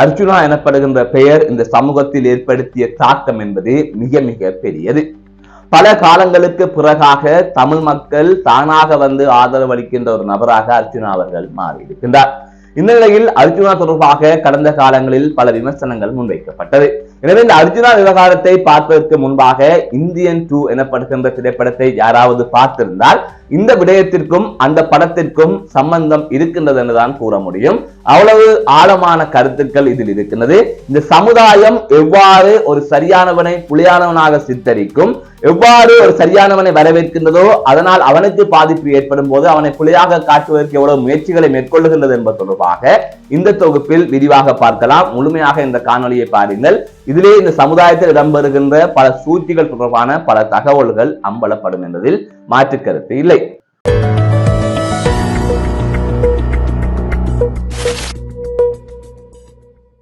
அர்ஜுனா எனப்படுகின்ற பெயர் இந்த சமூகத்தில் ஏற்படுத்திய தாக்கம் என்பது மிக மிக பெரியது. பல காலங்களுக்கு பிறகாக தமிழ் மக்கள் தானாக வந்து ஆதரவு அளிக்கின்ற ஒரு நபராக அர்ஜுனா அவர்கள் மாறியிருக்கின்றார். இந்த நிலையில் அர்ஜுனா தொடர்பாக கடந்த காலங்களில் பல விமர்சனங்கள் முன்வைக்கப்பட்டது. எனவே இந்த அர்ஜுனா விவகாரத்தை பார்ப்பதற்கு முன்பாக இந்தியன் டூ எனப்படுகின்ற திரைப்படத்தை யாராவது பார்த்திருந்தால் இந்த விடயத்திற்கும் அந்த படத்திற்கும் சம்பந்தம் இருக்கின்றது என்றுதான் கூற முடியும். அவ்வளவு ஆழமான கருத்துக்கள் இதில் இருக்கின்றது. இந்த சமுதாயம் எவ்வாறு ஒரு சரியானவனை புலியானவனாக சித்தரிக்கும் எவ்வாறு ஒரு சரியானவனை வரவேற்கின்றதோ அதனால் அவனுக்கு பாதிப்பு ஏற்படும் போது அவனை புலியாக காட்டுவதற்கு எவ்வளவு முயற்சிகளை மேற்கொள்ளுகின்றது என்பது தொடர்பாக இந்த தொகுப்பில் விரிவாக பார்க்கலாம். முழுமையாக இந்த காணொலியை பாருங்கள். இதிலே இந்த சமுதாயத்தில் இடம்பெறுகின்ற பல சூழ்ச்சிகள் தொடர்பான பல தகவல்கள் அம்பலப்படும் என்பதில் மாற்று கருத்து இல்லை.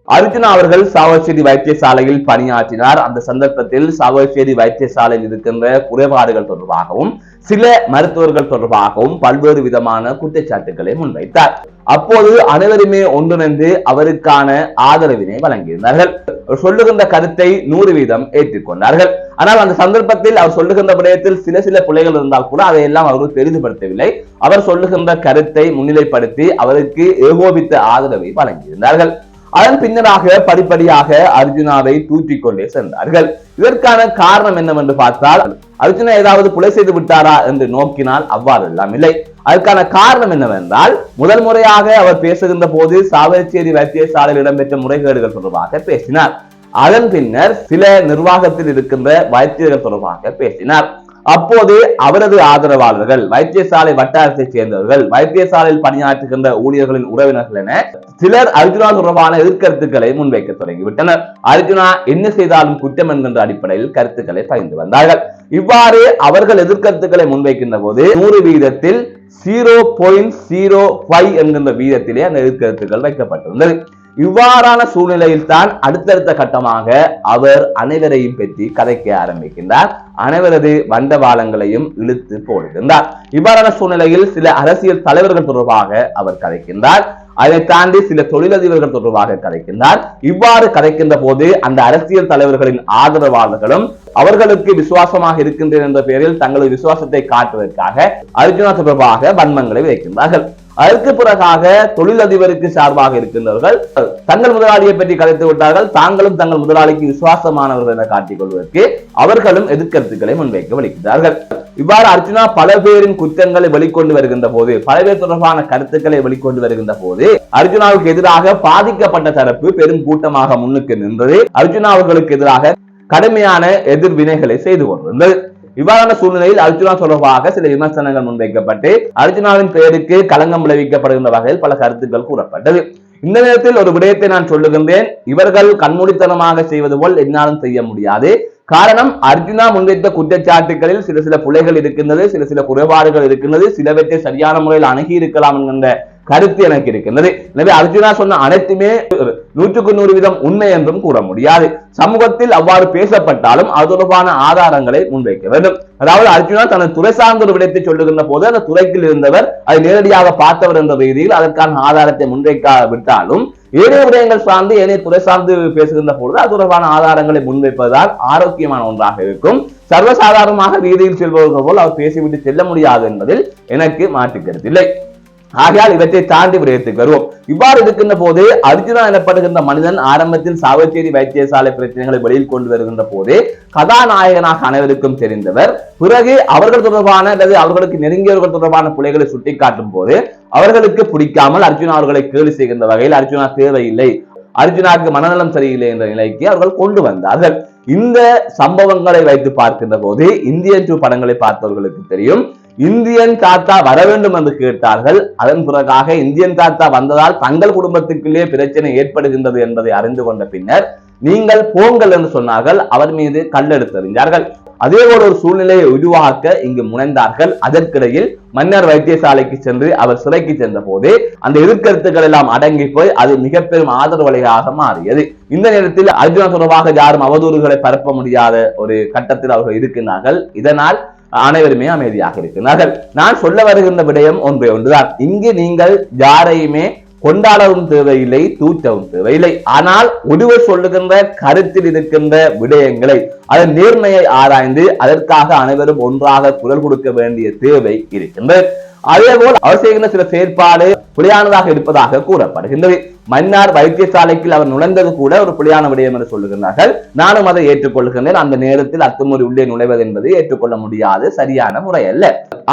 அர்ஜுனா அவர்கள் சாவச்சேரி வைத்தியசாலையில் பணியாற்றினார். அந்த சந்தர்ப்பத்தில் சாவச்சேரி வைத்தியசாலையில் இருக்கின்ற குறைபாடுகள் தொடர்பாகவும் சில மருத்துவர்கள் தொடர்பாகவும் பல்வேறு விதமான குற்றச்சாட்டுகளை முன்வைத்தார். அப்போது அனைவருமே ஒன்றிணைந்து அவருக்கான ஆதரவினை வழங்கியிருந்தார்கள். சொல்லுகின்ற கருத்தை நூறு வீதம் ஏற்றுக்கொண்டார்கள். ஆனால் அந்த சந்தர்ப்பத்தில் அவர் சொல்லுகின்ற விடயத்தில் சில சில பிள்ளைகள் இருந்தால் கூட அதையெல்லாம் அவர் பெரிதுபடுத்தவில்லை. அவர் சொல்லுகின்ற கருத்தை முன்னிலைப்படுத்தி அவருக்கு ஏகோபித்த ஆதரவை வழங்கியிருந்தார்கள். அதன் பின்னராக படிப்படியாக அர்ஜுனாவை தூற்றிக் கொண்டே சென்றார்கள். இதற்கான காரணம் என்னவென்று பார்த்தால் அர்ஜுனா ஏதாவது புலை செய்து விட்டாரா என்று நோக்கினால் அவ்வாறு எல்லாம் இல்லை. அதற்கான காரணம் என்னவென்றால் முதல் முறையாக அவர் பேசுகின்ற போது சாவச்சேரி வைத்தியசாலையில் இடம்பெற்ற முறைகேடுகள் தொடர்பாக பேசினார். அதன் பின்னர் சில நிர்வாகத்தில் இருக்கின்ற வைத்தியர்கள் தொடர்பாக பேசினார். அப்போது அவரது ஆதரவாளர்கள் வைத்தியசாலை வட்டாரத்தைச் சேர்ந்தவர்கள் வைத்தியசாலையில் பணியாற்றுகின்ற ஊழியர்களின் உறவினர்கள் என சிலர் அர்ஜுனா தொடர்பான எதிர்கருத்துக்களை முன்வைக்க தொடங்கிவிட்டனர். அர்ஜுனா என்ன செய்தாலும் குற்றம் என்கின்ற அடிப்படையில் கருத்துக்களை பகிர்ந்து வந்தார்கள். இவ்வாறு அவர்கள் எதிர்கருத்துக்களை முன்வைக்கின்ற போது நூறு வீதத்தில் ஜீரோ பாயிண்ட் ஜீரோ ஃபைவ் என்கின்ற வீதத்திலே அந்த எதிர்கருத்துக்கள் வைக்கப்பட்டிருந்தது. இவ்வாறான சூழ்நிலையில் தான் அடுத்தடுத்த கட்டமாக அவர் அனைவரையும் பற்றி கதைக்க ஆரம்பிக்கின்றார். அனைவரது வண்டவாளங்களையும் இழுத்து போடுகின்றார். இவ்வாறான சூழ்நிலையில் சில அரசியல் தலைவர்கள் தொடர்பாக அவர் கதைக்கின்றார். அதை தாண்டி சில தொழிலதிபர்கள் தொடர்பாக கதைக்கின்றார். இவ்வாறு கதைக்கின்ற போது அந்த அரசியல் தலைவர்களின் ஆதரவாளர்களும் அவர்களுக்கு விசுவாசமாக இருக்கின்றனர் என்ற பெயரில் தங்களது விசுவாசத்தை காட்டுவதற்காக அர்ஜுனா தொடர்பாக வன்மங்களை வைக்கின்றார்கள் அதற்கு பிறகாக தொழிலதிபருக்கு சார்பாக இருக்கின்றவர்கள் தங்கள் முதலாளியை பற்றி கலைத்து விட்டார்கள். தாங்களும் தங்கள் முதலாளிக்கு விசுவாசமானவர்கள் என காட்டிக் கொள்வதற்கு அவர்களும் எதிர்கருத்துக்களை முன்வைக்க வலிக்கிறார்கள் இவ்வாறு அர்ஜுனா பல பேரின் குற்றங்களை வெளிக்கொண்டு வருகின்ற போது பல பேர் தொடர்பான கருத்துக்களை வெளிக்கொண்டு வருகின்ற போது அர்ஜுனாவுக்கு எதிராக பாதிக்கப்பட்ட தரப்பு பெரும் கூட்டமாக முன்னுக்கு நின்றது. அர்ஜுனா அவர்களுக்கு எதிராக கடுமையான எதிர்வினைகளை செய்து கொண்டிருந்தது. இவ்வாறான சூழ்நிலையில் அர்ஜுனா தொடர்பாக சில விமர்சனங்கள் முன்வைக்கப்பட்டு அர்ஜுனாவின் பெயருக்கு களங்கம் விளைவிக்கப்படுகின்ற வகையில் பல கருத்துக்கள் கூறப்பட்டது. இந்த நேரத்தில் ஒரு விடயத்தை நான் சொல்லுகின்றேன். இவர்கள் கண்மூடித்தனமாக செய்வது போல் என்னாலும் செய்ய முடியாது. காரணம் அர்ஜுனா முன்வைத்த குற்றச்சாட்டுகளில் சில சில புலைகள் இருக்கின்றது சில சில குறைபாடுகள் இருக்கின்றது சிலவற்றை சரியான முறையில் அணுகி இருக்கலாம் என்கின்ற கருத்து எனக்கு இருக்கின்றது எனவே அர்ஜுனா சொன்ன அனைத்துமே நூற்றுக்கு நூறு வீதம் உண்மை என்றும் கூற முடியாது. சமூகத்தில் அவ்வாறு பேசப்பட்டாலும் அது தொடர்பான ஆதாரங்களை முன்வைக்க வேண்டும். அதாவது அர்ஜுனா தனது துறை சார்ந்த ஒரு விடயத்தை சொல்லுகின்ற போது அந்த துறைக்கில் இருந்தவர் அதை நேரடியாக பார்த்தவர் என்ற ரீதியில் அதற்கான ஆதாரத்தை முன்வைக்காவிட்டாலும் ஏனைய விடயங்கள் சார்ந்து ஏனைய துறை சார்ந்து பேசுகின்ற பொழுது அது தொடர்பான ஆதாரங்களை முன்வைப்பதால் ஆரோக்கியமான ஒன்றாக இருக்கும். சர்வசாதாரணமாக வீதியில் செல்பவர்கள் போல் அவர் பேசிவிட்டு செல்ல முடியாது என்பதில் எனக்கு மாற்று இல்லை. ஆகையால் இவற்றை தாண்டி விடயத்துக்கு வருவோம். இவ்வாறு இருக்கின்ற போது அர்ஜுனா எனப்படுகின்ற மனிதன் ஆரம்பத்தில் சாவச்சேரி வைத்தியசாலை பிரச்சனைகளை வெளியில் கொண்டு வருகின்ற போது கதாநாயகனாக அனைவருக்கும் தெரிந்தவர் பிறகு அவர்கள் தொடர்பான அல்லது அவர்களுக்கு நெருங்கியவர்கள் தொடர்பான புலைகளை சுட்டிக்காட்டும் போது அவர்களுக்கு பிடிக்காமல் அர்ஜுனா அவர்களை கேலி செய்கின்ற வகையில் அர்ஜுனா தேவையில்லை. அர்ஜுனாவுக்கு மனநலம் சரியில்லை என்ற நிலைக்கு அவர்கள் கொண்டு வந்தார்கள். இந்த சம்பவங்களை வைத்து பார்க்கின்ற போது இந்தியன் டூ படங்களை பார்த்தவர்களுக்கு தெரியும். இந்தியன் தாத்தா வர வேண்டும் என்று கேட்டார்கள். அதன் பிறகாக இந்தியன் தாத்தா வந்ததால் தங்கள் குடும்பத்துக்குள்ளே பிரச்சனை ஏற்படுகின்றது என்பதை அறிந்து கொண்ட பின்னர் நீங்கள் போங்கள் என்று சொன்னார்கள். அவர் மீது கல்லெடுத்தறிஞ்சார்கள் அதே போல ஒரு சூழ்நிலையை உருவாக்க இங்கு முனைந்தார்கள். அதற்கிடையில் மன்னர் வைத்தியசாலைக்கு சென்று அவர் சிறைக்கு சென்ற போது அந்த எதிர்கருத்துக்கள் எல்லாம் அடங்கி போய் அது மிக பெரும் ஆதரவலையாக மாறியது. இந்த நேரத்தில் அர்ஜுன தொடர்பாக யாரும் அவதூறுகளை பரப்ப முடியாத ஒரு கட்டத்தில் அவர்கள் இருக்கின்றார்கள். இதனால் அனைவருமே அமைதியாக இருக்கிறார்கள். நான் சொல்ல வருகின்ற விடயம் ஒன்றே ஒன்றுதான். இங்கு நீங்கள் யாரையுமே கொண்டாடவும் தேவையில்லை தூற்றவும் தேவையில்லை. ஆனால் ஒருவர் சொல்லுகின்ற கருத்தில் இருக்கின்ற விடயங்களை அதன் நேர்மையை ஆராய்ந்து அதற்காக அனைவரும் ஒன்றாக குரல் கொடுக்க வேண்டிய தேவை இருக்கின்றது. அதே போல் அவர் செய்கின்ற சில செயற்பாடு பிழையானதாக இருப்பதாக கூறப்படுகின்றது. மன்னார் வைத்தியசாலைக்கு அவர் நுழைந்தது கூட ஒரு பிழையான விடயம் என்று சொல்லுகின்றார்கள். நானும் அதை ஏற்றுக்கொள்கின்றேன். அந்த நேரத்தில் அத்துமுறை உள்ளே நுழைவது என்பது ஏற்றுக்கொள்ள முடியாது. சரியான முறை அல்ல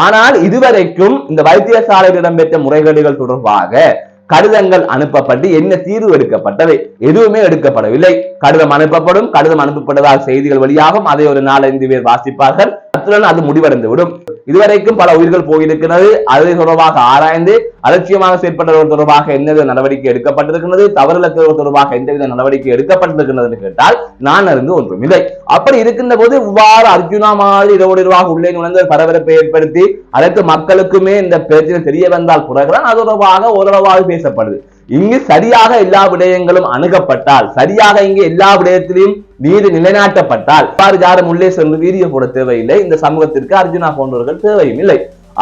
ஆனால் இதுவரைக்கும் இந்த வைத்தியசாலையில் இடம்பெற்ற முறைகேடுகள் தொடர்பாக கடிதங்கள் அனுப்பப்பட்டு என்ன தீர்வு எடுக்கப்பட்டது எதுவுமே எடுக்கப்படவில்லை. கடிதம் அனுப்பப்படும். கடிதம் அனுப்பப்பட்டதால் செய்திகள் வெளியாகும். அதை ஒரு நாலஞ்சு பேர் வாசிப்பார்கள். அத்துடன் அது முடிவடைந்து விடும் இதுவரைக்கும் பல உயிர்கள் போயிருக்கிறது. அது தொடர்பாக ஆராய்ந்து அலட்சியமாக செயற்பட்டவர்கள் தொடர்பாக எந்தவித நடவடிக்கை எடுக்கப்பட்டிருக்கிறது தவறுகளுக்கு தொடர்பாக எந்தவித நடவடிக்கை எடுக்கப்பட்டிருக்கிறது கேட்டால் நான் அறிந்து ஒன்றும் இல்லை அப்படி இருக்கின்ற போது இவ்வாறு அர்ஜுனா மாதிரி இரவு நிர்வாக உள்ளே நுழைந்து பரபரப்பை ஏற்படுத்தி அதற்கு மக்களுக்குமே இந்த பிரச்சனை தெரிய வந்தால் பிறகுதான் அது தொடர்பாக ஓரளவாக பேசப்படுது. இங்கு சரியாக எல்லா விடயங்களும் அணுகப்பட்டால் சரியாக இங்கு எல்லா விடயத்திலையும் நீதி நிலைநாட்டப்பட்டால் இவ்வாறு யாரும் உள்ளே சென்று வீரிய போட தேவையில்லை. இந்த சமூகத்திற்கு அர்ஜுனா போன்றவர்கள் தேவையும் இல்லை.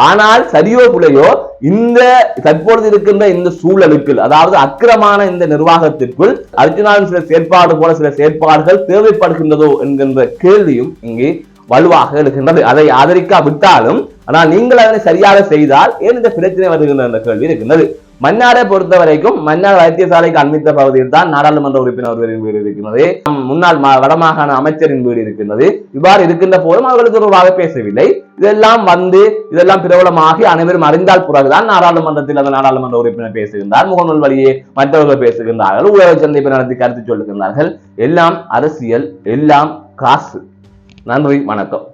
ஆனால் சரியோ புலையோ இந்த தற்பொழுது இருக்கின்ற இந்த சூழலுக்கு அதாவது அக்கிரமான இந்த நிர்வாகத்திற்குள் அர்ஜுனாவின் சில செயற்பாடு போல சில செயற்பாடுகள் தேவைப்படுகின்றதோ என்கின்ற கேள்வியும் இங்கே வலுவாக இருக்கின்றது அதை ஆதரிக்காவிட்டாலும் ஆனால் நீங்கள் அதனை சரியாக செய்தால் ஏன் இந்த பிரச்சனை வருகின்ற கேள்வி இருக்கின்றது. மன்னாரை பொறுத்த வரைக்கும் மன்னார் வைத்தியசாலைக்கு அண்மித்த பகுதியில் தான் நாடாளுமன்ற உறுப்பினர் ஒருவரின் வீடு இருக்கிறது முன்னாள் வடமாகாண அமைச்சரின் வீடு இருக்கின்றது. இவ்வாறு இருக்கின்ற போதும் அவர்களுக்கு தொடர்பாக பேசவில்லை. இதெல்லாம் வந்து இதெல்லாம் பிரபலமாகி அனைவரும் அறிந்தால் பிறகுதான் நாடாளுமன்றத்தில் அந்த நாடாளுமன்ற உறுப்பினர் பேசுகின்றார். முகநூல் வழியே மற்றவர்கள் பேசுகின்றார்கள். ஊழல் சந்திப்பு நடத்தி கருத்து சொல்லுகின்றார்கள். எல்லாம் அரசியல் எல்லாம் காசு. நன்றி வணக்கம்.